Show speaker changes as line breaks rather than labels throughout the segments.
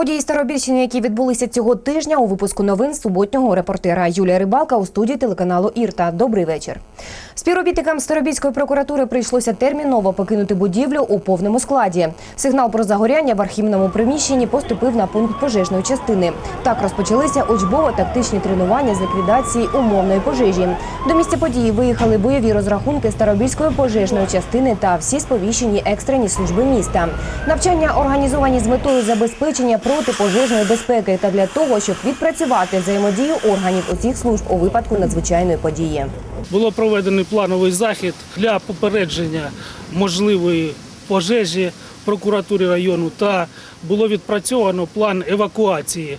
Події Старобільщини, які відбулися цього тижня у випуску новин суботнього репортера Юлія Рибалка у студії телеканалу Ірта. Добрий вечір. Співробітникам Старобільської прокуратури прийшлося терміново покинути будівлю у повному складі. Сигнал про загоряння в архівному приміщенні поступив на пункт пожежної частини. Так розпочалися учбово-тактичні тренування з ліквідації умовної пожежі. До місця події виїхали бойові розрахунки Старобільської пожежної частини та всі сповіщені екстрені служби міста. Навчання організовані з метою забезпечення протипожежної безпеки та для того, щоб відпрацювати взаємодію органів усіх служб у випадку надзвичайної події.
Було проведений плановий захід для попередження можливої пожежі в прокуратурі району та було відпрацьовано план евакуації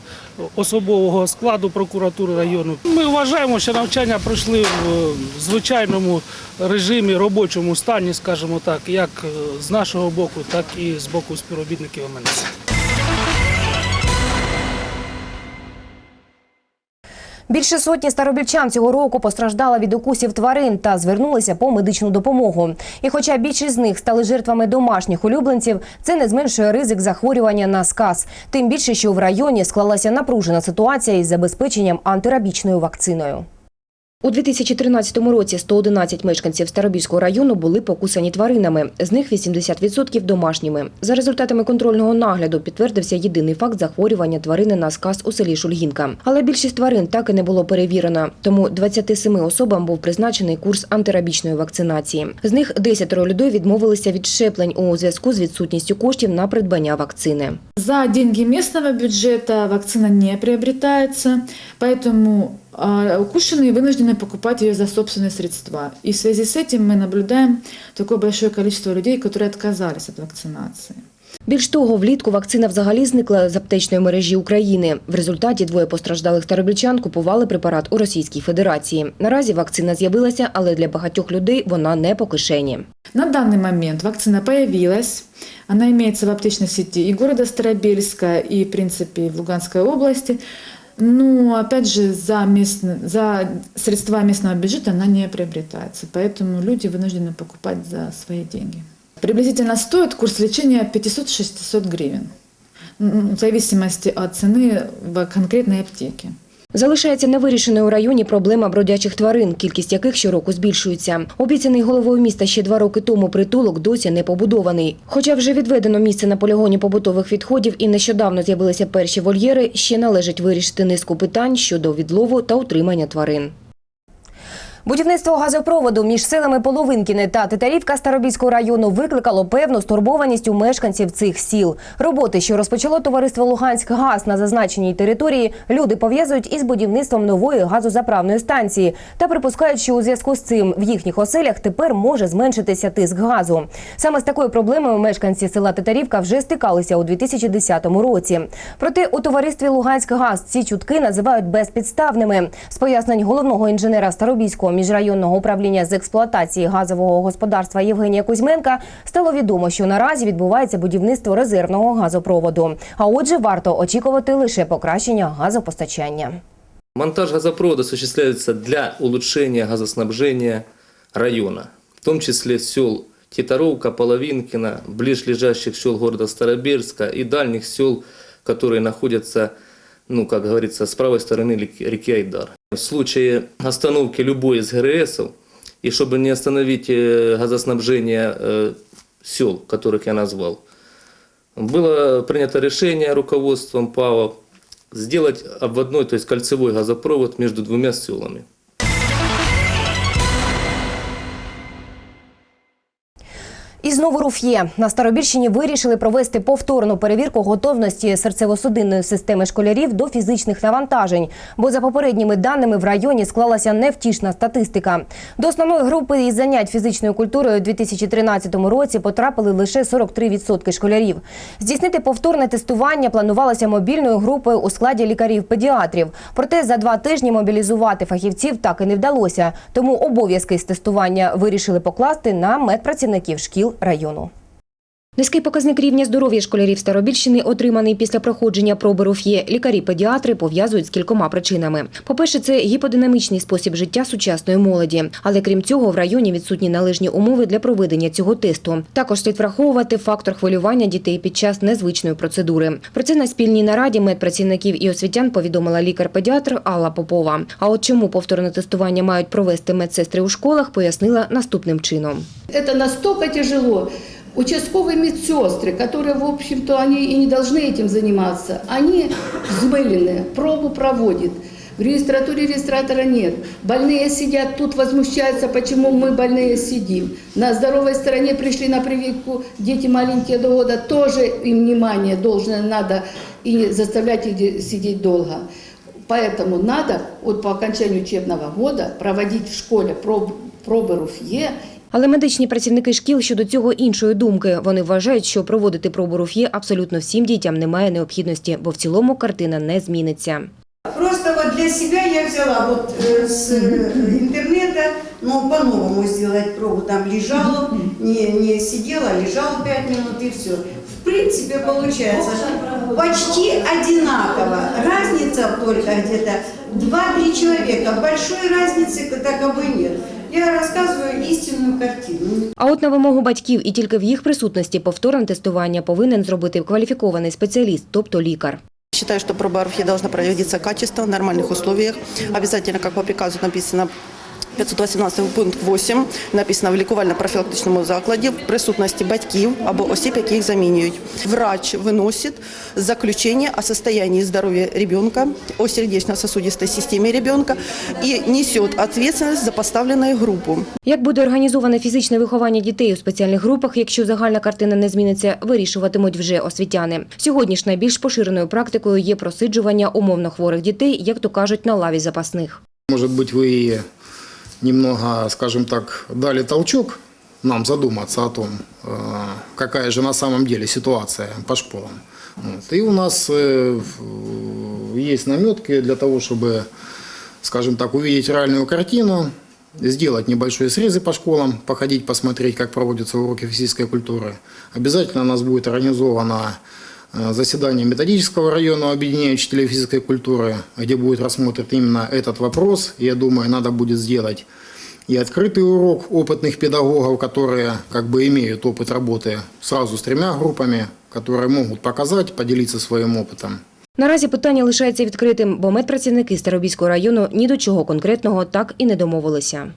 особового складу прокуратури району. Ми вважаємо, що навчання пройшли в звичайному режимі, робочому стані, скажімо так, як з нашого боку, так і з боку співробітників МНС.
Більше сотні старобільчан цього року постраждала від укусів тварин та звернулися по медичну допомогу. І хоча більшість з них стали жертвами домашніх улюбленців, це не зменшує ризик захворювання на сказ. Тим більше, що в районі склалася напружена ситуація із забезпеченням антирабічною вакциною. У 2013 році 111 мешканців Старобільського району були покусані тваринами, з них 80% домашніми. За результатами контрольного нагляду підтвердився єдиний факт захворювання тварини на сказ у селі Шульгінка. Але більшість тварин так і не було перевірено, тому 27 особам був призначений курс антирабічної вакцинації. З них 10 людей відмовилися від щеплень у зв'язку з відсутністю коштів на придбання вакцини.
За деньги местного бюджета вакцина не приобретается, поэтому укушенные вынуждены покупать ее за собственные средства. И в связи с этим мы наблюдаем такое большое количество людей, которые отказались от вакцинации.
Більш того, влітку вакцина взагалі зникла з аптечної мережі України. В результаті двоє постраждалих старобільчан купували препарат у Російській Федерації. Наразі вакцина з'явилася, але для багатьох людей вона не по кишені.
На данный момент вакцина появилась. Она имеется в аптечной сети и города Старобельска, и, в принципе, в Луганской области. Но, опять же, за, местно- за средства местного бюджета она не приобретается. Поэтому люди вынуждены покупать за свои деньги. Приблизительно стоит курс лечения 500-600 гривен. В зависимости от цены в конкретной аптеке.
Залишається невирішеною у районі проблема бродячих тварин, кількість яких щороку збільшується. Обіцяний головою міста ще два роки тому притулок досі не побудований. Хоча вже відведено місце на полігоні побутових відходів і нещодавно з'явилися перші вольєри, ще належить вирішити низку питань щодо відлову та утримання тварин. Будівництво газопроводу між селами Половинкіни та Титарівка Старобільського району викликало певну стурбованість у мешканців цих сіл. Роботи, що розпочало товариство Луганськ Газ на зазначеній території, люди пов'язують із будівництвом нової газозаправної станції та припускають, що у зв'язку з цим в їхніх оселях тепер може зменшитися тиск газу. Саме з такою проблемою мешканці села Титарівка вже стикалися у 2010 році. Проте у товаристві Луганськ Газ ці чутки називають безпідставними. З пояснень головного інженера Старобільського міжрайонного управління з експлуатації газового господарства Євгенія Кузьменка стало відомо, що наразі відбувається будівництво резервного газопроводу. А отже, варто очікувати лише покращення газопостачання.
Монтаж газопровода осуществляется для улучшения газоснабжения района, в том числе сел Титаровка, Половинкина, ближлежащих сел города Старобельска и дальних сел, которые находятся, ну, как говорится, с правой стороны реки Айдар. В случае остановки любой из ГРСов, и чтобы не остановить э, газоснабжение э, сел, которых я назвал, было принято решение руководством ПАО сделать обводной, то есть кольцевой газопровод между двумя селами.
І знову руф'є. На Старобільщині вирішили провести повторну перевірку готовності серцево-судинної системи школярів до фізичних навантажень. Бо за попередніми даними в районі склалася невтішна статистика. До основної групи із занять фізичною культурою у 2013 році потрапили лише 43% школярів. Здійснити повторне тестування планувалося мобільною групою у складі лікарів-педіатрів. Проте за два тижні мобілізувати фахівців так і не вдалося. Тому обов'язки з тестування вирішили покласти на медпрацівників шкіл району. Низький показник рівня здоров'я школярів Старобільщини, отриманий після проходження проби РУФЄ, лікарі-педіатри пов'язують з кількома причинами. По-перше, це гіподинамічний спосіб життя сучасної молоді. Але крім цього, в районі відсутні належні умови для проведення цього тесту. Також слід враховувати фактор хвилювання дітей під час незвичної процедури. Про це на спільній нараді медпрацівників і освітян повідомила лікар-педіатр Алла Попова. А от чому повторне тестування мають провести медсестри у школах, пояснила наступним чином.
Это настолько тяжело. Участковые медсестры, которые, в общем-то, они и не должны этим заниматься, они взмыленные, пробу проводят. В регистратуре регистратора нет. Больные сидят тут, возмущаются, почему мы больные сидим. На здоровой стороне пришли на прививку дети маленькие до года, тоже им внимание должное надо и заставлять их сидеть долго. Поэтому надо вот по окончанию учебного года проводить в школе проб, пробы РУФЕ
Але медичні працівники шкіл щодо цього іншої думки. Вони вважають, що проводити пробу РУФЄ абсолютно всім дітям немає необхідності, бо в цілому картина не зміниться.
Просто вот для себя я взяла вот э, с э, интернета, ну, по-новому сделать пробу. Там лежала, не, не сидела, а лежала пять минут и все. В принципе, получается почти одинаково. Разница только где-то 2-3 человека. Большой разницы таковой нет. Я розказую істинну картину.
А от на вимогу батьків і тільки в їх присутності повторне тестування повинен зробити кваліфікований спеціаліст, тобто лікар.
Считаю, что проба РФЕ должна проводиться качественно, в нормальных условиях. Обязательно, как по приказу написано 518 пункт 8, написано в лікувально-профілактичному закладі в присутності батьків або осіб, які їх замінюють. Врач виносит заключение о состоянии здоровья ребенка, о сердечно-сосудистой системе ребенка и несет ответственность за поставленную группу.
Як буде організоване фізичне виховання дітей у спеціальних групах, якщо загальна картина не зміниться, вирішуватимуть вже освітяни. Сьогодні ж найбільш поширеною практикою є просиджування умовно хворих дітей, як то кажуть, на лаві запасних.
Может быть, вы и немного, скажем так, дали толчок нам задуматься о том, э, какая же на самом деле ситуация по школам. Вот. И у нас э, есть наметки для того, чтобы, скажем так, увидеть реальную картину, сделать небольшие срезы по школам, походить, посмотреть, как проводятся уроки физической культуры. Обязательно у нас будет организовано э, заседание методического районного объединения учителей физической культуры, где будет рассмотрен именно этот вопрос. Я думаю, надо будет сделать и открытый урок опытных педагогов, которые как бы имеют опыт работы сразу с тремя группами, которые могут показать, поделиться своим опытом.
Наразі питання лишається відкритим, бо медпрацівники Старобільського району ні до чого конкретного так і не домовилися.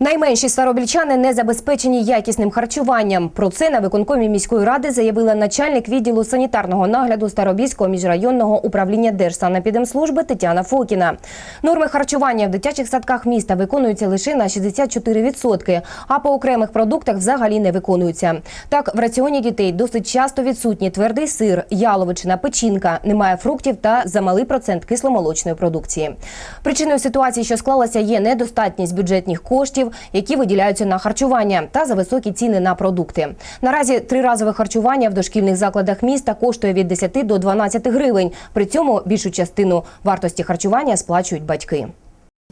Найменші старобільчани не забезпечені якісним харчуванням. Про це на виконкомі міської ради заявила начальник відділу санітарного нагляду Старобільського міжрайонного управління Держсанепідемслужби Тетяна Фокіна. Норми харчування в дитячих садках міста виконуються лише на 64%, а по окремих продуктах взагалі не виконуються. Так, в раціоні дітей досить часто відсутні твердий сир, яловичина, печінка, немає фруктів та замалий процент кисломолочної продукції. Причиною ситуації, що склалася, є недостатність бюджетних коштів, які виділяються на харчування, та за високі ціни на продукти. Наразі триразове харчування в дошкільних закладах міста коштує від 10 до 12 гривень. При цьому більшу частину вартості харчування сплачують батьки.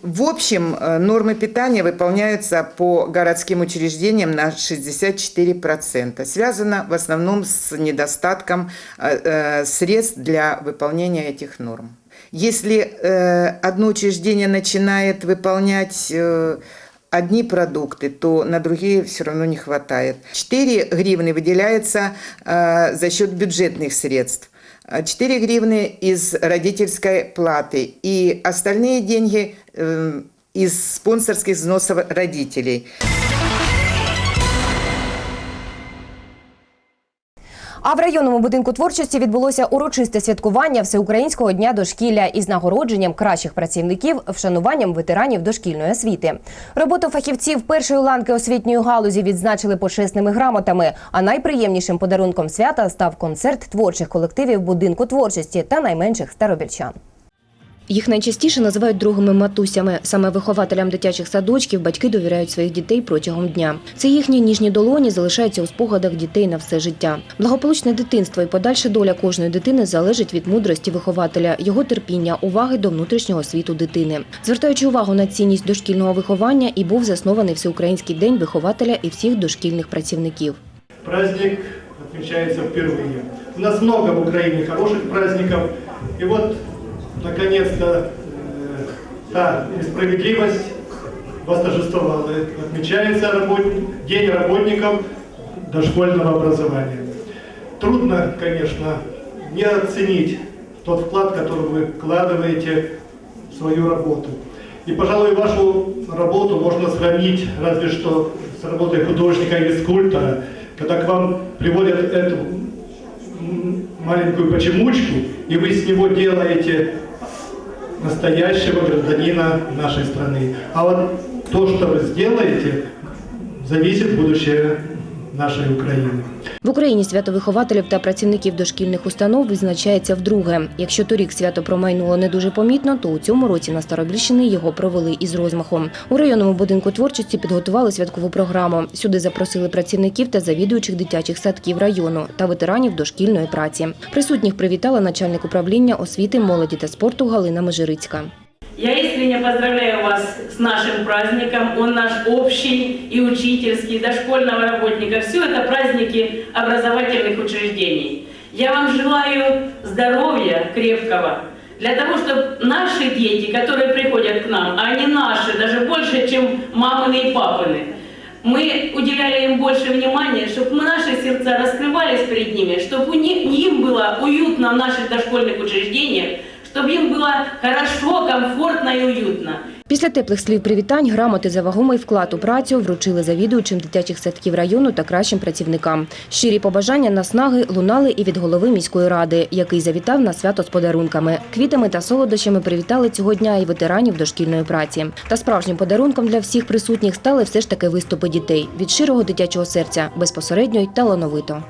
В общем, э, нормы питания выполняются по городским учреждениям на 64%. Связано в основном с недостатком э, э, средств для выполнения этих норм. Если э, одно учреждение начинает выполнять э, одни продукты, то на другие все равно не хватает. 4 гривны выделяется э, за счет бюджетных средств. А 4 гривны из родительской платы и остальные деньги э, из спонсорских взносов родителей.
А в районному будинку творчості відбулося урочисте святкування Всеукраїнського дня дошкілля із нагородженням кращих працівників, вшануванням ветеранів дошкільної освіти. Роботу фахівців першої ланки освітньої галузі відзначили почесними грамотами. А найприємнішим подарунком свята став концерт творчих колективів будинку творчості та найменших старобільчан. Їх найчастіше називають другими матусями. Саме вихователям дитячих садочків батьки довіряють своїх дітей протягом дня. Це їхні ніжні долоні залишаються у спогадах дітей на все життя. Благополучне дитинство і подальша доля кожної дитини залежить від мудрості вихователя, його терпіння, уваги до внутрішнього світу дитини. Звертаючи увагу на цінність дошкільного виховання, і був заснований всеукраїнський день вихователя і всіх дошкільних працівників.
праздник отмечается впервые. У нас много в Украине хороших праздников. И вот, наконец-то, э, та несправедливость восторжествовала. Отмечается работ- День работников дошкольного образования. Трудно, конечно, не оценить тот вклад, который вы вкладываете в свою работу. И, пожалуй, вашу работу можно сравнить разве что с работой художника или скульптора, когда к вам приводят эту маленькую почемучку, и вы с него делаете настоящего гражданина нашей страны. А вот то, что вы сделаете, зависит будущее нашей Украины.
В Україні свято вихователів та працівників дошкільних установ відзначається вдруге. Якщо торік свято промайнуло не дуже помітно, то у цьому році на Старобільщині його провели із розмахом. У районному будинку творчості підготували святкову програму. Сюди запросили працівників та завідуючих дитячих садків району та ветеранів дошкільної праці. Присутніх привітала начальник управління освіти, молоді та спорту Галина Межирицька.
Я искренне поздравляю вас с нашим праздником. Он наш общий и учительский, дошкольного работника. Все это праздники образовательных учреждений. Я вам желаю здоровья крепкого, для того, чтобы наши дети, которые приходят к нам, а они наши, даже больше, чем мамины и папины, мы уделяли им больше внимания, чтобы наши сердца раскрывались перед ними, чтобы у них, им было уютно в наших дошкольных учреждениях, чтобы им было хорошо, комфортно и уютно.
Після теплих слів привітань грамоти за вагомий вклад у працю вручили завідуючим дитячих садків району та кращим працівникам. Щирі побажання наснаги лунали і від голови міської ради, який завітав на свято з подарунками. Квітами та солодощами привітали цього дня і ветеранів дошкільної праці. Та справжнім подарунком для всіх присутніх стали все ж таки виступи дітей від щирого дитячого серця, безпосередньо й талановито.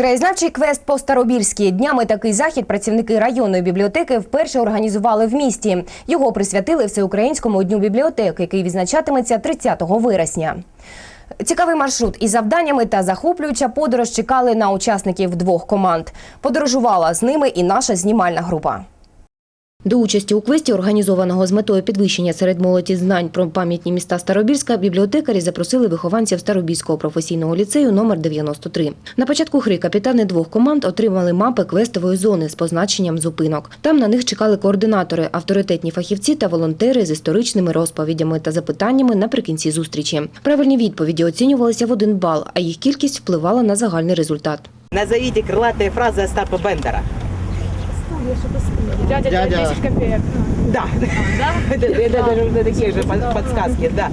Краєзнавчий квест по Старобільській. Днями такий захід працівники районної бібліотеки вперше організували в місті. Його присвятили Всеукраїнському дню бібліотек, який відзначатиметься 30 вересня. Цікавий маршрут із завданнями та захоплююча подорож чекали на учасників двох команд. Подорожувала з ними і наша знімальна група. До участі у квесті, організованого з метою підвищення серед молоді знань про пам'ятні міста Старобільська, бібліотекарі запросили вихованців Старобільського професійного ліцею номер 93. На початку гри капітани двох команд отримали мапи квестової зони з позначенням зупинок. Там на них чекали координатори, авторитетні фахівці та волонтери з історичними розповідями та запитаннями наприкінці зустрічі. Правильні відповіді оцінювалися в один бал, а їх кількість впливала на загальний результат.
Назовите крылатые фразы Остапа Бендера.
Дядя,
Дядя.
10 копеек.
Да. Это это даже уже такие же под- подсказки, да.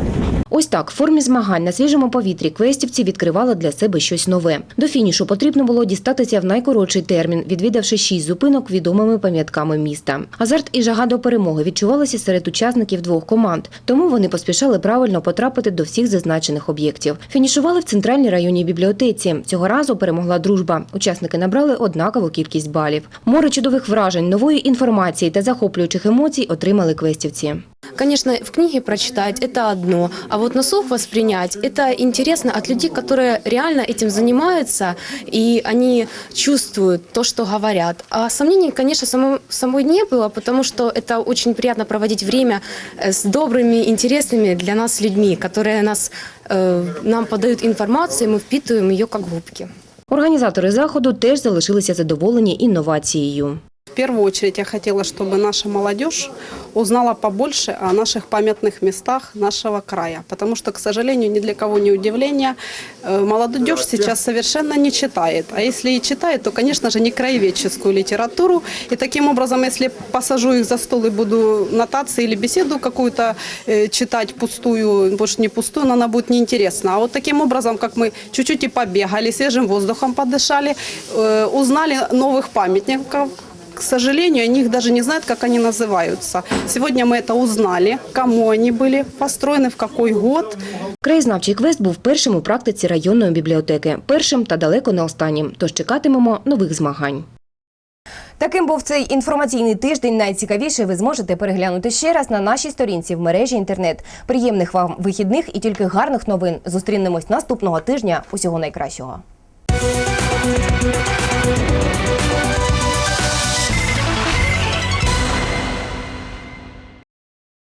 Ось так, в формі змагань на свіжому повітрі квестівці відкривали для себе щось нове. До фінішу потрібно було дістатися в найкоротший термін, відвідавши шість зупинок відомими пам'ятками міста. Азарт і жага до перемоги відчувалися серед учасників двох команд, тому вони поспішали правильно потрапити до всіх зазначених об'єктів. Фінішували в центральній районній бібліотеці. Цього разу перемогла дружба. Учасники набрали однакову кількість балів. Море чудових вражень, нової інформації та захоплюючих емоцій отримали квестівці.
Конечно, в книге прочитать это одно, а вот на слух воспринять это интересно от людей, которые реально этим занимаются, и они чувствуют то, что говорят. А сомнений, конечно, само, самой не было, потому что это очень приятно проводить время э, с добрыми, интересными для нас людьми, которые нас, э, нам подают информацию, и мы впитываем ее как губки.
Організатори заходу теж залишилися задоволені інновацією.
Первую очередь я хотела, чтобы наша молодежь узнала побольше о наших памятных местах нашего края. Потому что, к сожалению, ни для кого не удивление, э, молодежь сейчас совершенно не читает. А если и читает, то, конечно же, не краеведческую литературу. И таким образом, если посажу их за стол и буду нотации или беседу какую-то э, читать пустую, может не пустую, но она будет неинтересна. А вот таким образом, как мы чуть-чуть и побегали, свежим воздухом подышали, э, узнали новых памятников, к сожалению, о них даже не знают, как они называются. Сегодня мы это узнали, кому они были построены, в какой год.
Краєзнавчий квест був першим у практиці районної бібліотеки. Першим та далеко не останнім. Тож чекатимемо нових змагань. Таким був цей інформаційний тиждень. Найцікавіше ви зможете переглянути ще раз на нашій сторінці в мережі інтернет. Приємних вам вихідних і тільки гарних новин. Зустрінемось наступного тижня. Усього найкращого.